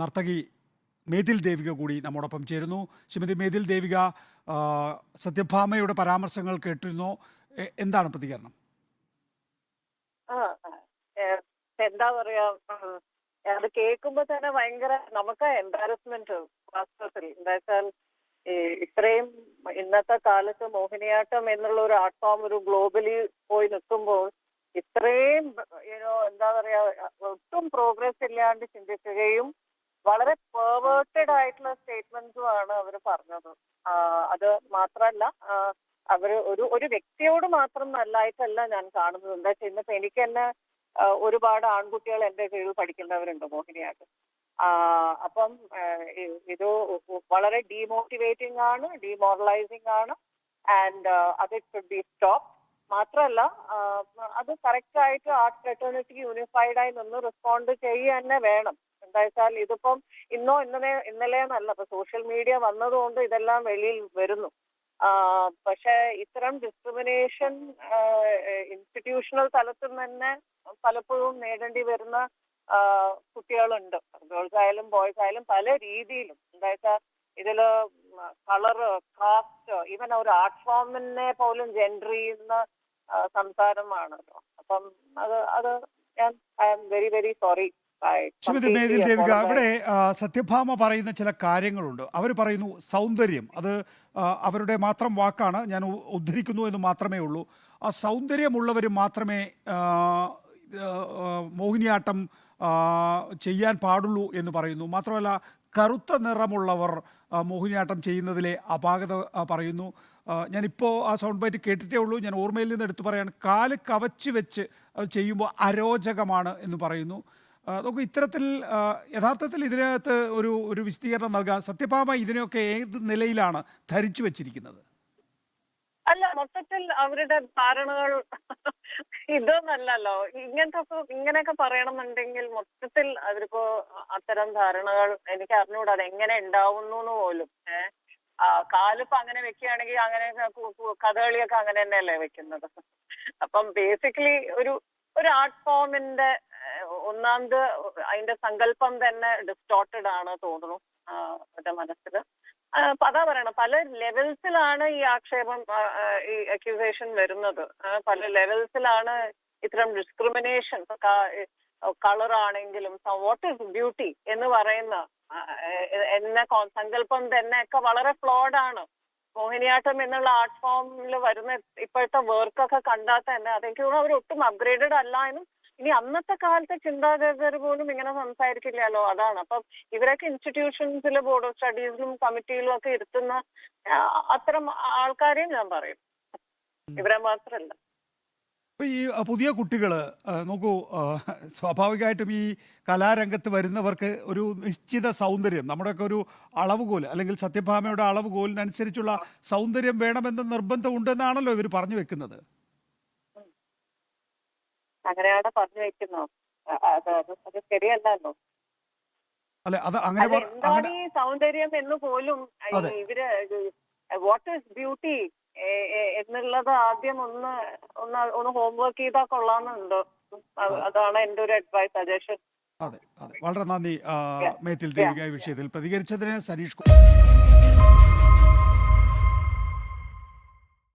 നർത്തകി മേതിൽ ദേവിക കൂടി നമ്മോടൊപ്പം ചേരുന്നു. ശ്രീമതി മേതിൽ ദേവിക സത്യഭാമയുടെ പരാമർശങ്ങൾ കേട്ടിരുന്നോ. എന്താണ് പ്രതികരണം? എന്താ പറയാ അത് കേൾക്കുമ്പോ തന്നെ ഭയങ്കര നമുക്ക് എംബാരസ്മെന്റ് വാസ്തവത്തിൽ. എന്താ വെച്ചാൽ ഇത്രയും ഇന്നത്തെ കാലത്ത് മോഹിനിയാട്ടം എന്നുള്ള ഒരു ആർട്ട് ഫോം ഒരു ഗ്ലോബലി പോയി നിൽക്കുമ്പോൾ ഇത്രയും എന്താ പറയാ ഒട്ടും പ്രോഗ്രസ് ഇല്ലാണ്ട് ചിന്തിക്കുകയും വളരെ പെർവേർട്ടഡ് ആയിട്ടുള്ള സ്റ്റേറ്റ്മെന്റ്സും ആണ് അവർ പറഞ്ഞത്. അത് മാത്രമല്ല അവർ ഒരു ഒരു വ്യക്തിയോട് മാത്രം നല്ലതായിട്ടല്ല ഞാൻ കാണുന്നത്. എന്താ ഇന്നിപ്പോ എനിക്ക് തന്നെ ഒരുപാട് ആൺകുട്ടികൾ എന്റെ കീഴിൽ പഠിക്കുന്നവരുണ്ട് ആ, അപ്പം ഇത് വളരെ ഡീമോട്ടിവേറ്റിംഗ് ആണ് ഡീമോറലൈസിംഗ് ആണ് ആൻഡ് അത് ഇറ്റ് ഷുഡ് ബി സ്റ്റോപ്പ് മാത്രമല്ല അത് കറക്റ്റ് ആയിട്ട് ആർട്ട് ഫ്രെറ്റേണിറ്റി യൂണിഫൈഡ് ആയി നിന്ന് റെസ്പോണ്ട് ചെയ്യുക തന്നെ വേണം. എന്താ വെച്ചാൽ ഇതിപ്പം ഇന്നോ ഇന്നലെ ഇന്നലെയെന്നല്ല ഇപ്പൊ സോഷ്യൽ മീഡിയ വന്നതുകൊണ്ട് ഇതെല്ലാം വെളിയിൽ വരുന്നു. പക്ഷെ ഇത്തരം ഡിസ്ക്രിമിനേഷൻ ഇൻസ്റ്റിറ്റ്യൂഷണൽ തലത്തിൽ തന്നെ പലപ്പോഴും നേടേണ്ടി വരുന്ന കുട്ടികളുണ്ട്. ഗേൾസ് ആയാലും ബോയ്സ് ആയാലും പല രീതിയിലും. എന്താ വെച്ചാൽ ഇതിൽ കളറ് കാസ്റ്റ് ഈവൻ ഒരു ആർട്ട് ഫോമിനെ പോലും ജെൻഡർ ചെയ്യുന്ന സംസാരമാണല്ലോ. അപ്പം അത് അത് ഞാൻ I am very very sorry Shrimati Methil Devika ഇവിടെ സത്യഭാമ പറയുന്ന ചില കാര്യങ്ങളുണ്ട്. അവർ പറയുന്നു സൗന്ദര്യം. അത് അവരുടെ മാത്രം വാക്കാണ് ഞാൻ ഉദ്ധരിക്കുന്നു എന്ന് മാത്രമേ ഉള്ളൂ. ആ സൗന്ദര്യമുള്ളവർ മാത്രമേ മോഹിനിയാട്ടം ചെയ്യാൻ പാടുള്ളൂ എന്ന് പറയുന്നു. മാത്രമല്ല കറുത്ത നിറമുള്ളവർ മോഹിനിയാട്ടം ചെയ്യുന്നതിലെ അപാകത പറയുന്നു. ഞാനിപ്പോൾ ആ സൗണ്ട് ബൈറ്റ് കേട്ടിട്ടേ ഉള്ളൂ. ഞാൻ ഓർമ്മയിൽ നിന്ന് എടുത്തു പറയാൻ കാൽ കവച്ച് വെച്ച് അത് ചെയ്യുമ്പോൾ അരോചകമാണ് എന്ന് പറയുന്നു. നോക്കൂ ഇത്തരത്തിൽ യഥാർത്ഥത്തിൽ ഇതിനകത്ത് ഒരു ഒരു വിശദീകരണം നൽകാൻ സത്യഭാമ ഇതിനെയൊക്കെ ഏത് നിലയിലാണ് ധരിച്ചു വെച്ചിരിക്കുന്നത്? അല്ല മൊത്തത്തിൽ അവരുടെ ധാരണകൾ ഇതൊന്നല്ലല്ലോ. ഇങ്ങനത്തെ ഒക്കെ- ഇങ്ങനെയൊക്കെ പറയണമെന്നുണ്ടെങ്കിൽ മൊത്തത്തിൽ അവരിപ്പോ അത്തരം ധാരണകൾ എനിക്ക് അറിഞ്ഞുകൂടാ അത് എങ്ങനെ ഉണ്ടാവുന്നു എന്ന് പോലും കാലിപ്പോ അങ്ങനെ വെക്കുകയാണെങ്കിൽ അങ്ങനെ കഥകളിയൊക്കെ അങ്ങനെ തന്നെയല്ലേ വെക്കുന്നത്. അപ്പം ബേസിക്കലി ഒരു ഒരു ആർട്ട് ഫോമിന്റെ ഒന്നാമത് അതിന്റെ സങ്കല്പം തന്നെ ഡിസ്റ്റോർട്ടഡ് ആണ് തോന്നുന്നു അവരുടെ മനസ്സിൽ അതാ പറയണം പല ലെവൽസിലാണ് ഈ ആക്ഷേപം ഈ അക്യൂസേഷൻ വരുന്നത്. പല ലെവൽസിലാണ് ഇത്തരം ഡിസ്ക്രിമിനേഷൻ കളർ ആണെങ്കിലും വാട്ട് ഇസ് ബ്യൂട്ടി എന്ന് പറയുന്ന എന്ന സങ്കല്പം തന്നെ ഒക്കെ വളരെ ഫ്ലോഡ് ആണ്. മോഹിനിയാട്ടം എന്നുള്ള ആർട്ട് ഫോമിൽ വരുന്ന ഇപ്പോഴത്തെ വർക്കൊക്കെ കണ്ടാൽ തന്നെ അതെനിക്ക് തോന്നുന്നു അവർ ഒട്ടും അപ്ഗ്രേഡഡ് അല്ല എന്നും ഇനി അന്നത്തെ കാലത്തെ ചിന്താഗതർ പോലും ഇങ്ങനെ സംസാരിക്കില്ലല്ലോ. അതാണ്. അപ്പം ഇവരൊക്കെ ഇൻസ്റ്റിറ്റ്യൂഷൻസിലെ ബോർഡ് ഓഫ് സ്റ്റഡീസിലും കമ്മിറ്റിയിലും ഒക്കെ ഇരുത്തുന്ന അത്തരം ആൾക്കാരെയും ഞാൻ പറയും. ഇവരെ മാത്രമല്ല ഈ പുതിയ കുട്ടികൾ നോക്കൂ സ്വാഭാവികമായിട്ടും ഈ കലാരംഗത്ത് വരുന്നവർക്ക് ഒരു നിശ്ചിത സൗന്ദര്യം നമ്മുടെയൊക്കെ ഒരു അളവുകോൽ അല്ലെങ്കിൽ സത്യഭാമയുടെ അളവുകോലിനനുസരിച്ചുള്ള സൗന്ദര്യം വേണമെന്ന നിർബന്ധമുണ്ടെന്നാണല്ലോ ഇവർ പറഞ്ഞു വെക്കുന്നത്. അങ്ങനെയാണ് പറഞ്ഞു വെക്കുന്നത് അത് ശരിയല്ലല്ലോ അല്ലെ അത് അങ്ങനെ എന്താണ് ഈ സൗന്ദര്യം എന്ന് പോലും ഇവർ വാട്ട് ഇസ് ബ്യൂട്ടി എന്നുള്ളത് ആദ്യം ഒന്ന് ഒന്ന് ഒന്ന് ഹോംവർക്ക് ചെയ്താൽ കൊള്ളാമെന്നുണ്ട്? അതാണ് എന്റെ ഒരു അഡ്വൈസ് സജഷൻ അതെ അതെ. വളരെ നന്ദി. മേത്തിൽ ദേവിക വിഷയത്തിൽ പ്രതികരിച്ചതിന് സനീഷ് കുമാർ